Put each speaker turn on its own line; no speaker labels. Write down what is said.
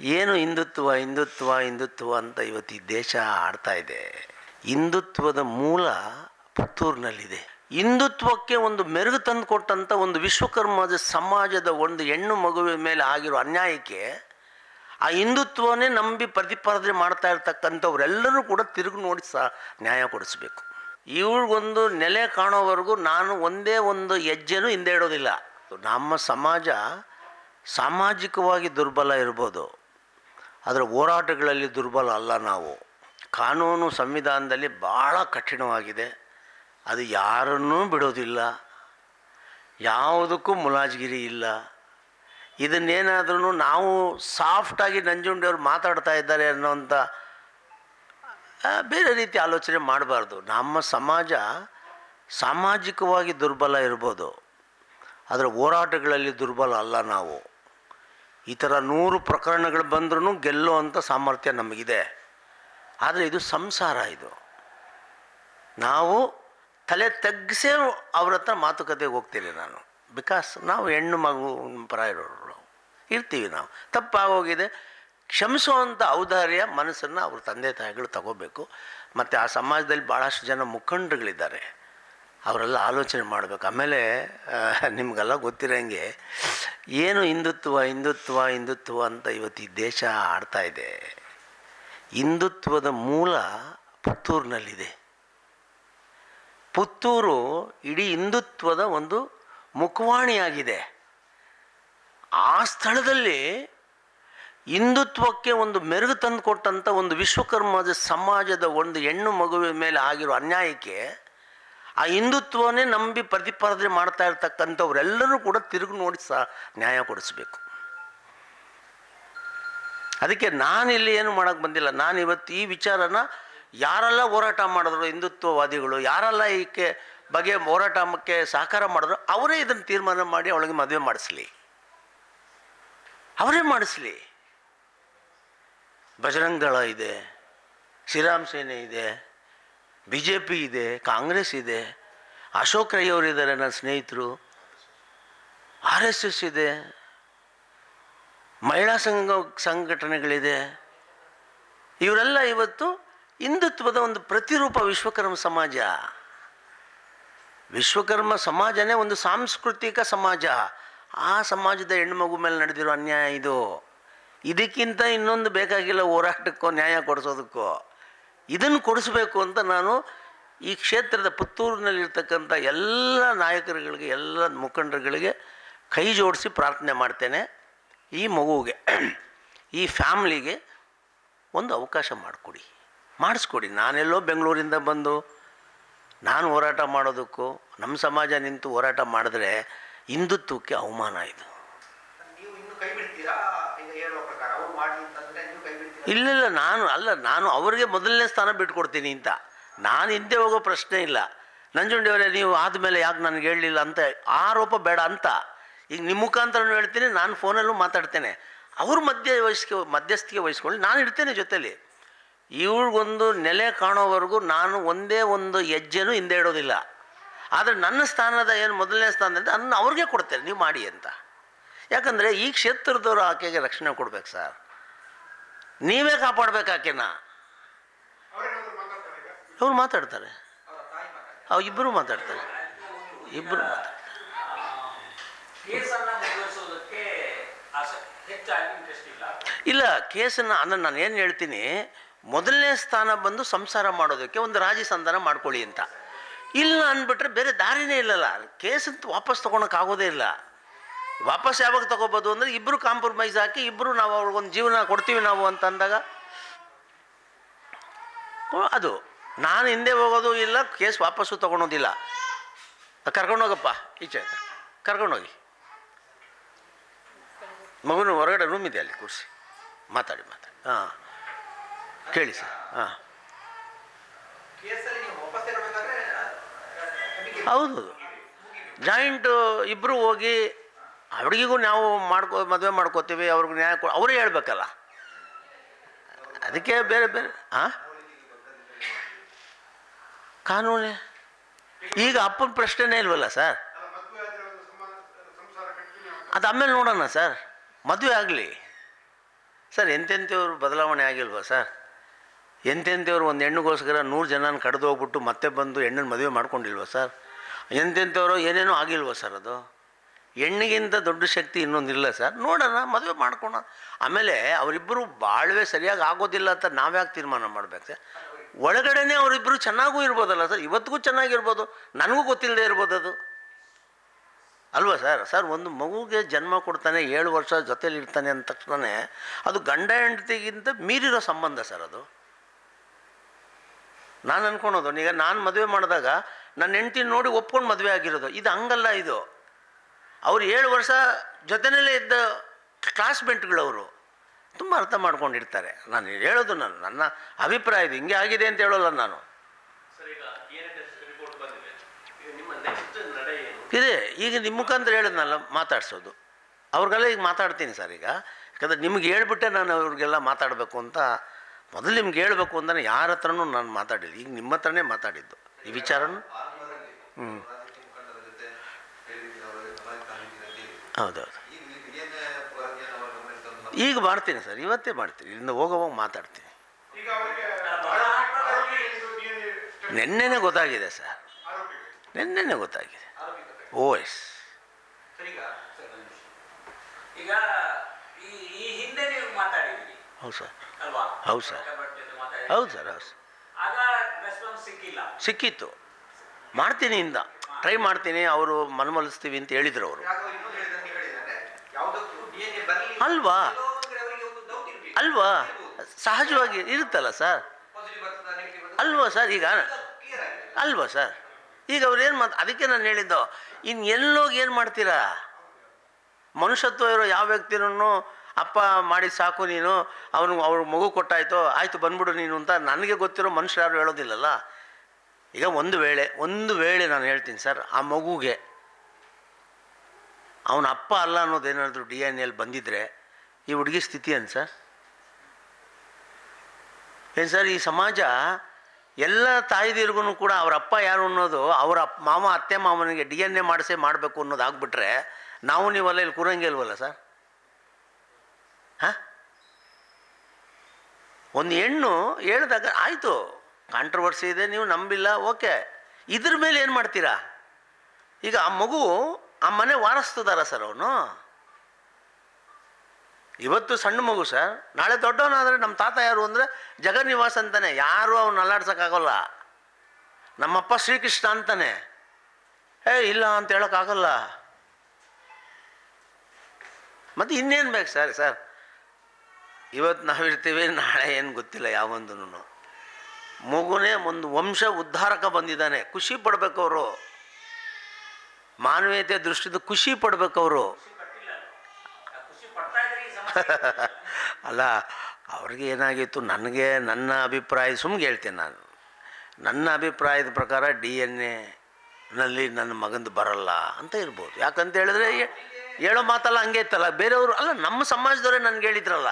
ಏನು ಹಿಂದುತ್ವ ಹಿಂದುತ್ವ ಹಿಂದುತ್ವ ಅಂತ ಇವತ್ತು ಈ ದೇಶ ಆಡ್ತಾ ಇದೆ. ಹಿಂದುತ್ವದ ಮೂಲ ಪುತ್ತೂರಿನಲ್ಲಿದೆ. ಹಿಂದುತ್ವಕ್ಕೆ ಒಂದು ಮೆರುಗು ತಂದು ಕೊಟ್ಟಂಥ ಒಂದು ವಿಶ್ವಕರ್ಮದ ಸಮಾಜದ ಒಂದು ಹೆಣ್ಣು ಮಗುವಿನ ಮೇಲೆ ಆಗಿರೋ ಅನ್ಯಾಯಕ್ಕೆ ಆ ಹಿಂದುತ್ವನೇ ನಂಬಿ ಪ್ರತಿಪಾದನೆ ಮಾಡ್ತಾ ಇರ್ತಕ್ಕಂಥವ್ರೆಲ್ಲರೂ ಕೂಡ ತಿರುಗಿ ನೋಡಿ ಸಹ ನ್ಯಾಯ ಕೊಡಿಸ್ಬೇಕು. ಇವ್ರಿಗೊಂದು ನೆಲೆ ಕಾಣೋವರೆಗೂ ನಾನು ಒಂದೇ ಒಂದು ಹೆಜ್ಜೆನೂ ಹಿಂದೆ ಇಡೋದಿಲ್ಲ. ನಮ್ಮ ಸಮಾಜ ಸಾಮಾಜಿಕವಾಗಿ ದುರ್ಬಲ ಇರ್ಬೋದು. ಅದರ ಹೋರಾಟಗಳಲ್ಲಿ ದುರ್ಬಲ ಅಲ್ಲ ನಾವು. ಕಾನೂನು ಸಂವಿಧಾನದಲ್ಲಿ ಭಾಳ ಕಠಿಣವಾಗಿದೆ. ಅದು ಯಾರನ್ನೂ ಬಿಡೋದಿಲ್ಲ. ಯಾವುದಕ್ಕೂ ಮುಲಾಜ್ಗಿರಿ ಇಲ್ಲ. ಇದನ್ನೇನಾದ್ರೂ ನಾವು ಸಾಫ್ಟಾಗಿ ನಂಜುಂಡಿಯವ್ರು ಮಾತಾಡ್ತಾ ಇದ್ದಾರೆ ಅನ್ನೋಂಥ ಬೇರೆ ರೀತಿ ಆಲೋಚನೆ ಮಾಡಬಾರ್ದು. ನಮ್ಮ ಸಮಾಜ ಸಾಮಾಜಿಕವಾಗಿ ದುರ್ಬಲ ಇರ್ಬೋದು. ಅದರ ಹೋರಾಟಗಳಲ್ಲಿ ದುರ್ಬಲ ಅಲ್ಲ ನಾವು. ಈ ಥರ ನೂರು ಪ್ರಕರಣಗಳು ಬಂದ್ರೂ ಗೆಲ್ಲುವಂಥ ಸಾಮರ್ಥ್ಯ ನಮಗಿದೆ. ಆದರೆ ಇದು ಸಂಸಾರ ಇದು. ನಾವು ತಲೆ ತಗ್ಗಿಸೇ ಅವ್ರ ಹತ್ರ ಮಾತುಕತೆಗೆ ಹೋಗ್ತೀನಿ ನಾನು. ಬಿಕಾಸ್ ನಾವು ಹೆಣ್ಣು ಮಗು ಪರ ಇರೋರು ಇರ್ತೀವಿ ನಾವು. ತಪ್ಪಾಗೋಗಿದೆ. ಕ್ಷಮಿಸುವಂಥ ಔದಾರ್ಯ ಮನಸ್ಸನ್ನು ಅವ್ರ ತಂದೆ ತಾಯಿಗಳು ತಗೋಬೇಕು. ಮತ್ತು ಆ ಸಮಾಜದಲ್ಲಿ ಭಾಳಷ್ಟು ಜನ ಮುಖಂಡರುಗಳಿದ್ದಾರೆ. ಅವರೆಲ್ಲ ಆಲೋಚನೆ ಮಾಡಬೇಕು. ಆಮೇಲೆ ನಿಮಗೆಲ್ಲ ಗೊತ್ತಿರೋಂಗೆ ಏನು ಹಿಂದುತ್ವ ಹಿಂದುತ್ವ ಹಿಂದುತ್ವ ಅಂತ ಇವತ್ತು ಈ ದೇಶ ಆಡ್ತಾ ಇದೆ. ಹಿಂದುತ್ವದ ಮೂಲ ಪುತ್ತೂರಿನಲ್ಲಿದೆ. ಪುತ್ತೂರು ಇಡೀ ಹಿಂದುತ್ವದ ಒಂದು ಮುಖವಾಣಿಯಾಗಿದೆ. ಆ ಸ್ಥಳದಲ್ಲಿ ಹಿಂದುತ್ವಕ್ಕೆ ಒಂದು ಮೆರುಗು ತಂದುಕೊಟ್ಟಂಥ ಒಂದು ವಿಶ್ವಕರ್ಮದ ಸಮಾಜದ ಒಂದು ಹೆಣ್ಣು ಮಗುವಿನ ಮೇಲೆ ಆಗಿರೋ ಅನ್ಯಾಯಕ್ಕೆ ಆ ಹಿಂದುತ್ವನೇ ನಂಬಿ ಪ್ರತಿಪಾದನೆ ಮಾಡ್ತಾ ಇರ್ತಕ್ಕಂಥವ್ರೆಲ್ಲರೂ ಕೂಡ ತಿರುಗಿ ನೋಡಿ ಸಹ ನ್ಯಾಯ ಕೊಡಿಸ್ಬೇಕು. ಅದಕ್ಕೆ ನಾನಿಲ್ಲಿ ಏನು ಮಾಡೋಕೆ ಬಂದಿಲ್ಲ. ನಾನು ಇವತ್ತು ಈ ವಿಚಾರನ ಯಾರೆಲ್ಲ ಹೋರಾಟ ಮಾಡಿದ್ರು ಹಿಂದುತ್ವವಾದಿಗಳು, ಯಾರೆಲ್ಲ ಈಕೆ ಬಗೆ ಹೋರಾಟಕ್ಕೆ ಸಹಕಾರ ಮಾಡಿದ್ರು, ಅವರೇ ಇದನ್ನು ತೀರ್ಮಾನ ಮಾಡಿ ಅವಳಿಗೆ ಮದುವೆ ಮಾಡಿಸ್ಲಿ. ಅವರೇ ಮಾಡಿಸ್ಲಿ. ಬಜರಂಗ ದಳ ಇದೆ, ಶ್ರೀರಾಮ್ ಸೇನೆ ಇದೆ ಬಿ ಜೆ ಪಿ ಇದೆ, ಕಾಂಗ್ರೆಸ್ ಇದೆ, ಅಶೋಕ್ ರೈ ಅವರಿದ್ದಾರೆ ನನ್ನ ಸ್ನೇಹಿತರು, ಆರ್ ಎಸ್ ಎಸ್ ಇದೆ, ಮಹಿಳಾ ಸಂಘ, ಸಂಘಟನೆಗಳಿದೆ. ಇವರೆಲ್ಲ ಇವತ್ತು ಹಿಂದುತ್ವದ ಒಂದು ಪ್ರತಿರೂಪ ವಿಶ್ವಕರ್ಮ ಸಮಾಜ. ವಿಶ್ವಕರ್ಮ ಸಮಾಜನೇ ಒಂದು ಸಾಂಸ್ಕೃತಿಕ ಸಮಾಜ. ಆ ಸಮಾಜದ ಹೆಣ್ಮಗು ಮೇಲೆ ನಡೆದಿರೋ ಅನ್ಯಾಯ ಇದು. ಇದಕ್ಕಿಂತ ಇನ್ನೊಂದು ಬೇಕಾಗಿಲ್ಲ ಹೋರಾಟಕ್ಕೋ, ನ್ಯಾಯ ಕೊಡಿಸೋದಕ್ಕೋ. ಇದನ್ನು ಕೊಡಿಸ್ಬೇಕು ಅಂತ ನಾನು ಈ ಕ್ಷೇತ್ರದ ಪುತ್ತೂರಿನಲ್ಲಿರ್ತಕ್ಕಂಥ ಎಲ್ಲ ನಾಯಕರುಗಳಿಗೆ, ಎಲ್ಲ ಮುಖಂಡರುಗಳಿಗೆ ಕೈ ಜೋಡಿಸಿ ಪ್ರಾರ್ಥನೆ ಮಾಡ್ತೇನೆ. ಈ ಮಗುವಿಗೆ, ಈ ಫ್ಯಾಮ್ಲಿಗೆ ಒಂದು ಅವಕಾಶ ಮಾಡಿಕೊಡಿ. ಮಾಡಿಸ್ಕೊಡಿ. ನಾನೆಲ್ಲೋ ಬೆಂಗಳೂರಿಂದ ಬಂದು ನಾನು ಹೋರಾಟ ಮಾಡೋದಕ್ಕೂ, ನಮ್ಮ ಸಮಾಜ ನಿಂತು ಹೋರಾಟ ಮಾಡಿದ್ರೆ ಹಿಂದುತ್ವಕ್ಕೆ ಅವಮಾನ ಇದು. ಇಲ್ಲ ನಾನು ಅಲ್ಲ, ನಾನು ಅವರಿಗೆ ಮೊದಲನೇ ಸ್ಥಾನ ಬಿಟ್ಕೊಡ್ತೀನಿ ಅಂತ. ನಾನು ಹಿಂದೆ ಹೋಗೋ ಪ್ರಶ್ನೆ ಇಲ್ಲ. ನಂಜುಂಡಿಯವರೇ ನೀವು ಆದಮೇಲೆ ಯಾಕೆ ನನಗೆ ಹೇಳಲಿಲ್ಲ ಅಂತ ಆರೋಪ ಬೇಡ ಅಂತ. ಈಗ ನಿಮ್ಮ ಮುಖಾಂತರನೂ ಹೇಳ್ತೀನಿ, ನಾನು ಫೋನಲ್ಲೂ ಮಾತಾಡ್ತೇನೆ. ಅವ್ರ ಮಧ್ಯ ವಹಿಸ್ಕೊ ಮಧ್ಯಸ್ಥಿಕೆ ವಹಿಸ್ಕೊಳ್ಳಿ. ನಾನು ಇಡ್ತೇನೆ ಜೊತೇಲಿ. ಇವ್ರಿಗೊಂದು ನೆಲೆ ಕಾಣೋವರೆಗೂ ನಾನು ಒಂದೇ ಒಂದು ಹೆಜ್ಜೆನೂ ಹಿಂದೆ ಇಡೋದಿಲ್ಲ. ಆದರೆ ನನ್ನ ಸ್ಥಾನದ ಏನು ಮೊದಲನೇ ಸ್ಥಾನದಿಂದ ಅದನ್ನು ಅವ್ರಿಗೆ ಕೊಡ್ತೇನೆ, ನೀವು ಮಾಡಿ ಅಂತ. ಯಾಕಂದರೆ ಈ ಕ್ಷೇತ್ರದವರು ಆಕೆಗೆ ರಕ್ಷಣೆ ಕೊಡ್ಬೇಕು ಸರ್. ನೀವೇ ಕಾಪಾಡ್ಬೇಕು ಆಕೆನ ಅವ್ರು ಮಾತಾಡ್ತಾರೆ. ಅವು ಇಬ್ಬರು ಮಾತಾಡ್ತಾರೆ. ಇಬ್ಬರು
ಇಲ್ಲ,
ಕೇಸನ್ನು ಅಂದ್ರೆ ನಾನು ಏನು ಹೇಳ್ತೀನಿ, ಮೊದಲನೇ ಸ್ಥಾನ ಬಂದು ಸಂಸಾರ ಮಾಡೋದಕ್ಕೆ ಒಂದು ರಾಜಿ ಸಂಧಾನ ಮಾಡ್ಕೊಳ್ಳಿ ಅಂತ. ಇಲ್ಲ ಅಂದ್ಬಿಟ್ರೆ ಬೇರೆ ದಾರಿನೇ ಇಲ್ಲಲ್ಲ. ಕೇಸಂತ ವಾಪಸ್ ತೊಗೊಳಕ್ಕಾಗೋದೇ ಇಲ್ಲ. ವಾಪಸ್ ಯಾವಾಗ ತಗೋಬೋದು ಅಂದರೆ ಇಬ್ಬರು ಕಾಂಪ್ರಮೈಸ್ ಹಾಕಿ ಇಬ್ಬರು ನಾವು ಅವ್ರಿಗೊಂದು ಜೀವನ ಕೊಡ್ತೀವಿ ನಾವು ಅಂತ ಅಂದಾಗ ಅದು ನಾನು ಹಿಂದೆ ಹೋಗೋದು ಇಲ್ಲ ಕೇಸ್ ವಾಪಸ್ಸು ತೊಗೊಳೋದಿಲ್ಲ ಕರ್ಕೊಂಡೋಗಪ್ಪ ಈಚೆ ಕರ್ಕೊಂಡೋಗಿ ಮಗುನ ಹೊರಗಡೆ ರೂಮ್ ಇದೆ ಅಲ್ಲಿ ಕೂರಿಸಿ ಮಾತಾಡಿ ಮಾತಾಡಿ ಹಾಂ ಕೇಳಿ ಸರ್ ಹಾಂ ಹೌದು ಜಾಯಿಂಟು ಇಬ್ಬರು ಹೋಗಿ ಹುಡುಗಿಗೂ ನಾವು ಮಾಡ್ಕೊ, ಮದುವೆ ಮಾಡ್ಕೋತೀವಿ, ಅವ್ರಿಗೆ ನ್ಯಾಯ ಕೊ ಅವರೇ ಹೇಳ್ಬೇಕಲ್ಲ. ಅದಕ್ಕೆ ಬೇರೆ ಬೇರೆ ಹಾಂ ಕಾನೂನೇ. ಈಗ ಅಪ್ಪನ ಪ್ರಶ್ನೆನೇ ಇಲ್ವಲ್ಲ ಸರ್? ಅದು ಆಮೇಲೆ ನೋಡೋಣ ಸರ್. ಮದುವೆ ಆಗಲಿ. ಸರ್ ಎಂತೆಂಥವ್ರು ಬದಲಾವಣೆ ಆಗಿಲ್ವಾ ಸರ್? ಎಂತೆಂಥವ್ರು ಒಂದು ಹೆಣ್ಣುಗೋಸ್ಕರ ನೂರು ಜನನ ಕಡ್ದು ಹೋಗ್ಬಿಟ್ಟು ಮತ್ತೆ ಬಂದು ಹೆಣ್ಣನ್ನು ಮದುವೆ ಮಾಡ್ಕೊಂಡಿಲ್ವ ಸರ್? ಎಂತೆಂಥವ್ರು ಏನೇನೋ ಆಗಿಲ್ವ ಸರ್ ಅದು? ಹೆಣ್ಣಿಗಿಂತ ದೊಡ್ಡ ಶಕ್ತಿ ಇನ್ನೊಂದಿಲ್ಲ ಸರ್. ನೋಡೋಣ, ಮದುವೆ ಮಾಡ್ಕೊಳ ಆಮೇಲೆ ಅವರಿಬ್ಬರು ಬಾಳ್ವೆ ಸರಿಯಾಗಿ ಆಗೋದಿಲ್ಲ ಅಂತ ನಾವ್ಯಾಕೆ ತೀರ್ಮಾನ ಮಾಡ್ಬೇಕು ಸರ್? ಒಳಗಡೆನೇ ಅವರಿಬ್ಬರು ಚೆನ್ನಾಗೂ ಇರ್ಬೋದಲ್ಲ ಸರ್? ಇವತ್ತಿಗೂ ಚೆನ್ನಾಗಿರ್ಬೋದು, ನನಗೂ ಗೊತ್ತಿಲ್ಲದೆ ಇರ್ಬೋದು ಅದು. ಅಲ್ವಾ ಸರ್? ಸರ್, ಒಂದು ಮಗುಗೆ ಜನ್ಮ ಕೊಡ್ತಾನೆ, ಏಳು ವರ್ಷ ಜೊತೇಲಿ ಇರ್ತಾನೆ ಅಂದ ತಕ್ಷಣ ಅದು ಗಂಡ ಹೆಂಡತಿಗಿಂತ ಮೀರಿರೋ ಸಂಬಂಧ ಸರ್ ಅದು. ನಾನು ಅನ್ಕೊಳೋದು, ಈಗ ನಾನು ಮದುವೆ ಮಾಡಿದಾಗ ನನ್ನ ಹೆಂಡತಿ ನೋಡಿ ಒಪ್ಕೊಂಡು ಮದುವೆ ಆಗಿರೋದು. ಇದು ಹಂಗಲ್ಲ ಇದು. ಅವ್ರು ಏಳು ವರ್ಷ ಜೊತೆಯಲ್ಲೇ ಇದ್ದ ಕ್ಲಾಸ್ಮೇಟ್ಗಳವರು ತುಂಬ ಅರ್ಥ ಮಾಡ್ಕೊಂಡಿರ್ತಾರೆ. ನಾನು ಹೇಳೋದು ನಾನು ನನ್ನ ಅಭಿಪ್ರಾಯ ಇದು ಹಿಂಗೆ ಆಗಿದೆ ಅಂತ ಹೇಳೋಲ್ಲ ನಾನು.
ಇದೇ ಈಗ ನಿಮ್ಮ ಏನು?
ಇದೆ ಈಗ ನಿಮ್ಮ ಮುಖಾಂತರ ಹೇಳಿದ್ನಲ್ಲ ಮಾತಾಡ್ಸೋದು. ಅವ್ರಿಗೆಲ್ಲ ಈಗ ಮಾತಾಡ್ತೀನಿ ಸರ್ ಈಗ. ಯಾಕಂದರೆ ನಿಮ್ಗೆ ಹೇಳ್ಬಿಟ್ಟೆ ನಾನು ಅವ್ರಿಗೆಲ್ಲ ಮಾತಾಡಬೇಕು ಅಂತ. ಮೊದಲು ನಿಮ್ಗೆ ಹೇಳಬೇಕು ಅಂತಲೇ ಯಾರ ಹತ್ರನೂ ನಾನು ಮಾತಾಡಿಲ್ಲ. ಈಗ ನಿಮ್ಮ ಹತ್ರನೇ ಮಾತಾಡಿದ್ದು. ಈ ವಿಚಾರನೂ? ಹ್ಞೂ
ರಾಜಕೀಯ ಮುಖಂಡರ ಜೊತೆ ಹೇಳಿದ್ದೀನಿ ಅವರಿಗೆ ಸಮಾಜ ಕಾಣಿದ್ದೀನಿ ಅಂತ ಹೇಳಿ.
ಹೌದೌದು
ಈಗ ನೀವು DNA ವರದಿಯನ್ನು ಅವರ ಗಮನಕ್ಕೆ ತಂದು ಮತ್ತೆ
ಈಗ ಮಾಡ್ತೀನಿ ಸರ್, ಇವತ್ತೇ ಮಾಡ್ತೀನಿ. ಇಲ್ಲಿಂದ ಹೋಗೋವಾಗ ಮಾತಾಡ್ತೀನಿ. ನಿನ್ನೆನೆ ಗೊತ್ತಾಗಿದೆ ಸರ್. ನಿನ್ನೆನೆ ಗೊತ್ತಾಗಿದೆ. Oh, yes.
ಹಿಂದೆ
ಸರ್. ಹೌದು ಸರ್. ಹೌದು ಸರ್, ಹೌದು ಸಿಕ್ಕಿತ್ತು. ಮಾಡ್ತೀನಿ ಇಂದ. ಟ್ರೈ ಮಾಡ್ತೀನಿ, ಅವರು ಮನಮೊಲಿಸ್ತೀವಿ ಅಂತ ಹೇಳಿದ್ರು ಅವರು
ಯಾಕೋ ಇನ್ನೊಂದು ಹೇಳಿದಂಗೆ ಹೇಳಿದ್ದಾರೆ ಯಾವುದಕ್ಕೂ DNA ಬರಲಿ
ಅಲ್ವಾ? ಅಲ್ವಾ? ಸಹಜವಾಗಿ ಇರುತ್ತಲ್ಲ ಸರ್? ಅಲ್ವಾ ಸರ್? ಈಗ ಅಲ್ವಾ ಸರ್? ಈಗ ಅವ್ರು ಏನು ಮಾತು ಅದಕ್ಕೆ ನಾನು ಹೇಳಿದ್ದು ಇನ್ನು ಎಲ್ಲೋಗಿ ಏನು ಮಾಡ್ತೀರಾ? ಮನುಷ್ಯತ್ವ ಇರೋ ಯಾವ ವ್ಯಕ್ತಿನೂ ಅಪ್ಪ ಮಾಡಿ ಸಾಕು ನೀನು, ಅವನು ಅವ್ರ ಮಗು ಕೊಟ್ಟಾಯ್ತು, ಆಯಿತು ಬಂದ್ಬಿಡು ನೀನು ಅಂತ ನನಗೆ ಗೊತ್ತಿರೋ ಮನುಷ್ಯರು ಯಾರು ಹೇಳೋದಿಲ್ಲಲ್ಲ? ಈಗ ಒಂದು ವೇಳೆ ಒಂದು ವೇಳೆ ನಾನು ಹೇಳ್ತೀನಿ ಸರ್, ಆ ಮಗುಗೆ ಅವನ ಅಪ್ಪ ಅಲ್ಲ ಅನ್ನೋದೇನಾದರೂ ಡಿ ಎನ್ ಎಲ್ ಬಂದಿದ್ದರೆ ಈ ಹುಡುಗಿ ಸ್ಥಿತಿ ಏನು ಸರ್? ಏನು ಸರ್, ಈ ಸಮಾಜ ಎಲ್ಲ ತಾಯಿದಿರ್ಗೂ ಕೂಡ ಅವ್ರ ಅಪ್ಪ ಯಾರು ಅನ್ನೋದು ಅವರ ಮಾವ, ಅತ್ತೆ ಮಾವನಿಗೆ ಡಿ ಎನ್ ಎ ಮಾಡಿಸೇ ಮಾಡಬೇಕು ಅನ್ನೋದು ಆಗ್ಬಿಟ್ರೆ ನಾವು ನೀವಲ್ಲ ಇಲ್ಲಿ ಕೂರಂಗೆ ಇಲ್ವಲ್ಲ ಸರ್? ಹಾಂ? ಒಂದು ಹೆಣ್ಣು ಹೇಳಿದಾಗ ಆಯಿತು ಕಾಂಟ್ರವರ್ಸಿ ಇದೆ, ನೀವು ನಂಬಿಲ್ಲ, ಓಕೆ. ಇದ್ರ ಮೇಲೆ ಏನು ಮಾಡ್ತೀರಾ? ಈಗ ಆ ಮಗು ಆ ಮನೆ ವಾರಸ್ತದಾರ ಸರ್ ಅವನು. ಇವತ್ತು ಸಣ್ಣ ಮಗು ಸರ್. ನಾಳೆ ದೊಡ್ಡವನಾದರೆ ನಮ್ಮ ತಾತ ಯಾರು ಅಂದರೆ ಜಗನ್ನಿವಾಸ್ ಅಂತಾನೆ. ಯಾರು ಅವ್ನು ಅಲ್ಲಾಡ್ಸೋಕ್ಕಾಗಲ್ಲ. ನಮ್ಮಪ್ಪ ಶ್ರೀಕೃಷ್ಣ ಅಂತಾನೆ. ಏ, ಇಲ್ಲ ಅಂತ ಹೇಳೋಕ್ಕಾಗಲ್ಲ. ಮತ್ತು ಇನ್ನೇನು ಬೇಕು ಸರ್ ಸರ್? ಇವತ್ತು ನಾವಿರ್ತೀವಿ, ನಾಳೆ ಏನು ಗೊತ್ತಿಲ್ಲ ಯಾವೊಂದೂ ಮಗುನೇ ಒಂದು ವಂಶ ಉದ್ಧಾರಕ ಬಂದಿದ್ದಾನೆ. ಖುಷಿ ಪಡ್ಬೇಕು ಅವರು. ಮಾನವೀಯತೆ ದೃಷ್ಟಿಯಿಂದ ಖುಷಿ ಪಡ್ಬೇಕು ಅವರು. ಅಲ್ಲ, ಅವ್ರಿಗೆ ಏನಾಗಿತ್ತು, ನನಗೆ ನನ್ನ ಅಭಿಪ್ರಾಯ ಸುಮ್ಗೆ ಹೇಳ್ತೇನೆ ನಾನು. ನನ್ನ ಅಭಿಪ್ರಾಯದ ಪ್ರಕಾರ ಡಿ ಎನ್ ಎನಲ್ಲಿ ನನ್ನ ಮಗಂದು ಬರಲ್ಲ ಅಂತ ಇರ್ಬೋದು. ಯಾಕಂತ ಹೇಳಿದ್ರೆ ಹೇಳೋ ಮಾತಲ್ಲ, ಹಂಗೆ ಇತ್ತಲ್ಲ. ಬೇರೆಯವರು, ಅಲ್ಲ, ನಮ್ಮ ಸಮಾಜದವರೇ ನನಗೆ ಹೇಳಿದ್ರಲ್ಲ.